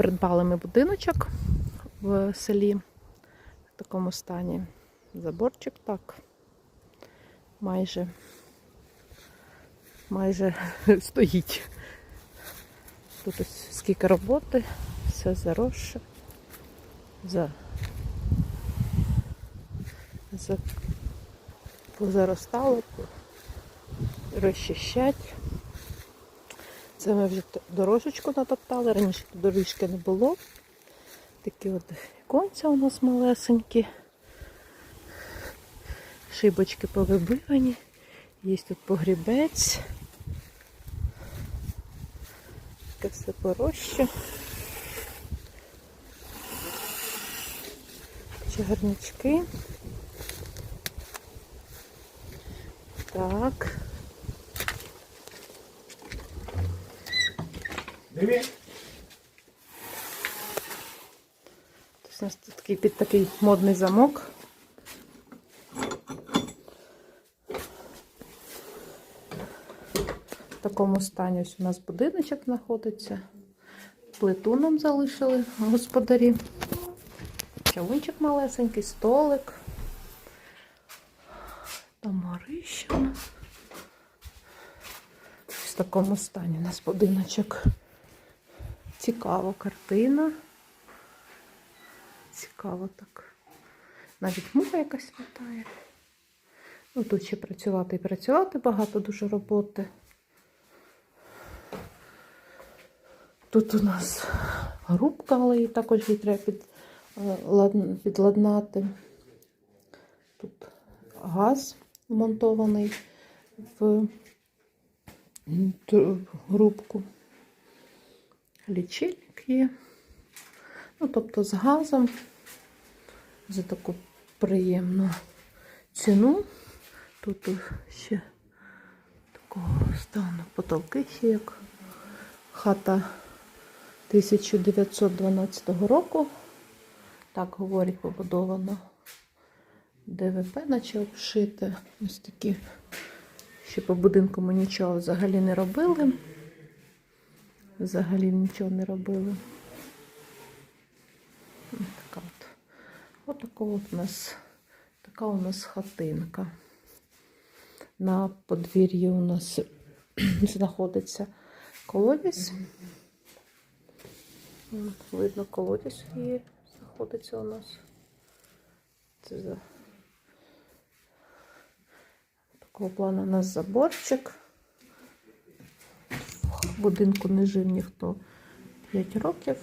Придбали ми будиночок в селі в такому стані. Заборчик так. Майже, майже стоїть. Тут ось скільки роботи, все заросше. За, за, позаростало, розчищать. Це ми вже дорожечку натоптали, раніше тут доріжки не було. Такі от віконця у нас малесенькі. Шибочки повибивані. Є тут погрібець. Таке все пороще. Чагарнички. Так. Тобто у нас тут такий під такий модний замок. В такому стані ось у нас будиночок знаходиться. Плиту нам залишили господарі. Чавунчик малесенький, столик. Там горище. Ось В такому стані у нас будиночок. Цікава картина. Цікаво так. Навіть муха якась літає. Ну, тут ще працювати і працювати, багато дуже роботи. Тут у нас грубка, але її також її треба під, е, лад- підладнати. Тут газ вмонтований в грубку. Лічильник є. Ну, тобто з газом за таку приємну ціну. Тут ще такого стану потолки ще як хата 1912 року. Так говорять, побудовано ДВП, наче обшите. Ось такі. Ще по будинку ми нічого взагалі не робили. Взагалі нічого не робили. Така от. От така от у нас, така у нас хатинка. На подвір'ї у нас знаходиться колодязь. Видно, колодязь є, знаходиться у нас. Це за такого плану у нас заборчик. Будинку не жив ніхто 5 років.